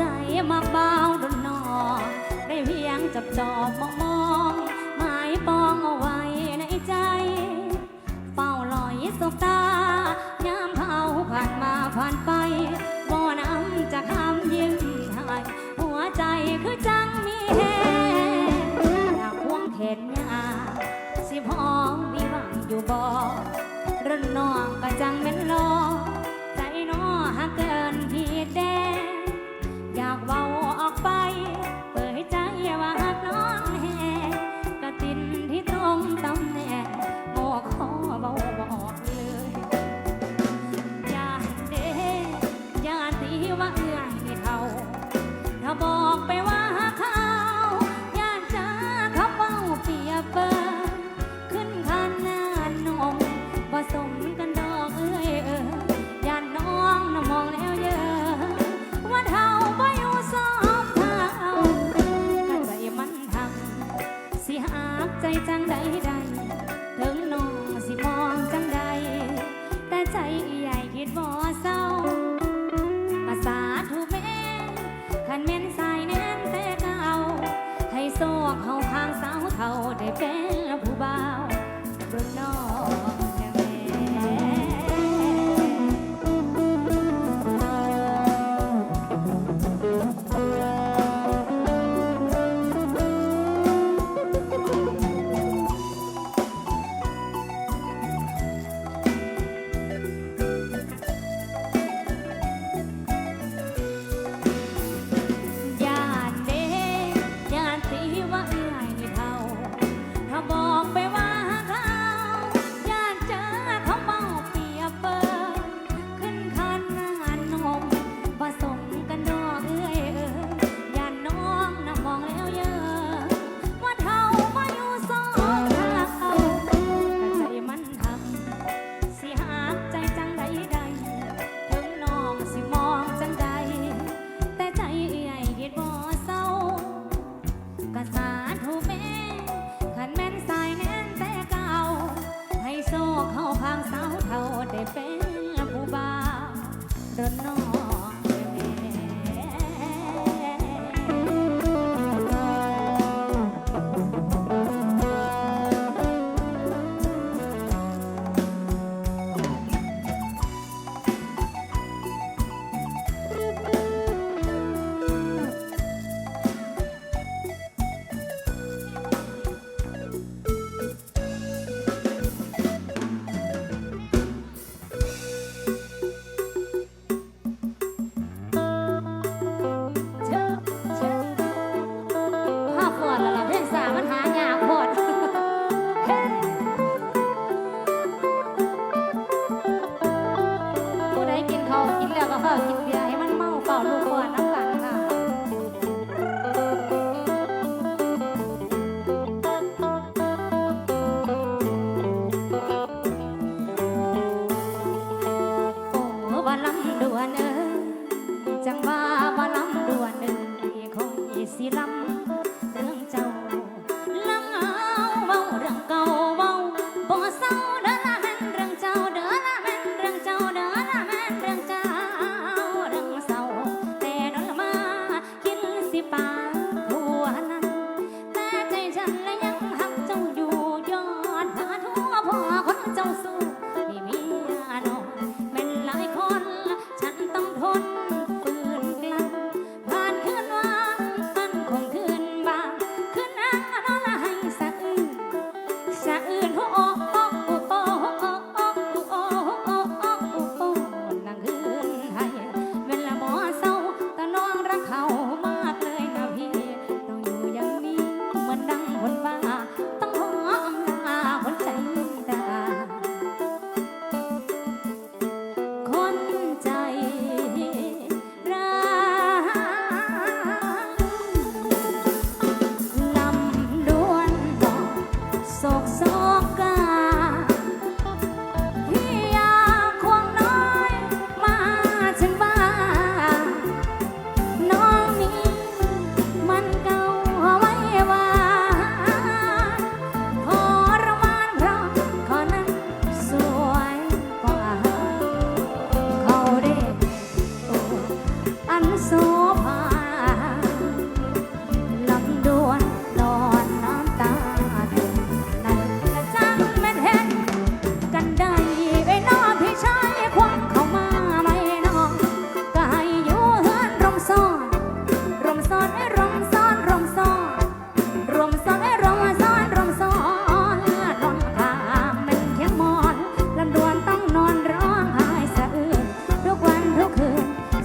ใจมาเบาดนนอ ได้เพียงจับจอบมองมองหมายปองเอาไว้ในใจ เฝ้าลอยสบตาย้ำเขาผ่านมาผ่านไปบ่อน้ำจะคำยิ้มหายหัวใจคือจังมีแหงอยากควงแขนยาสิพ้องมีบังอยู่บ่อรุ่นนองก็จังเม็นลอ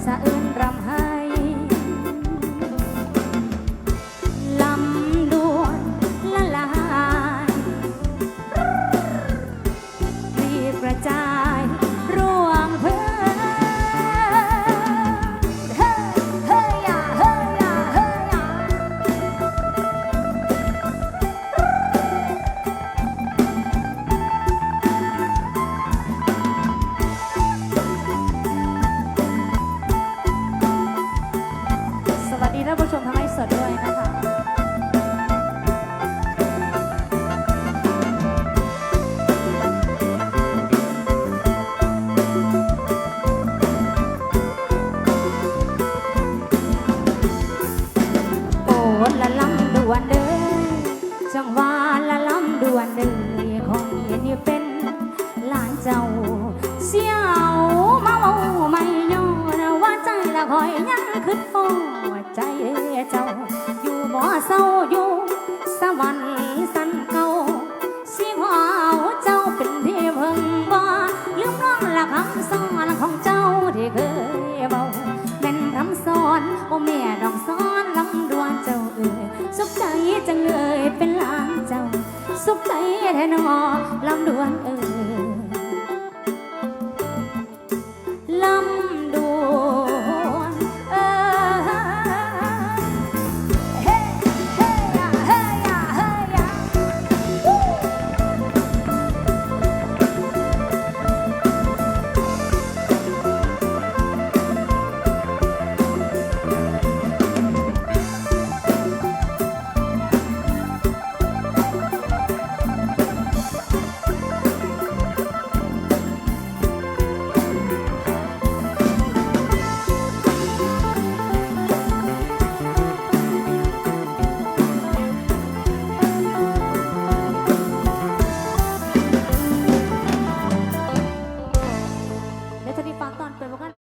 สะเอินรำ วนเอ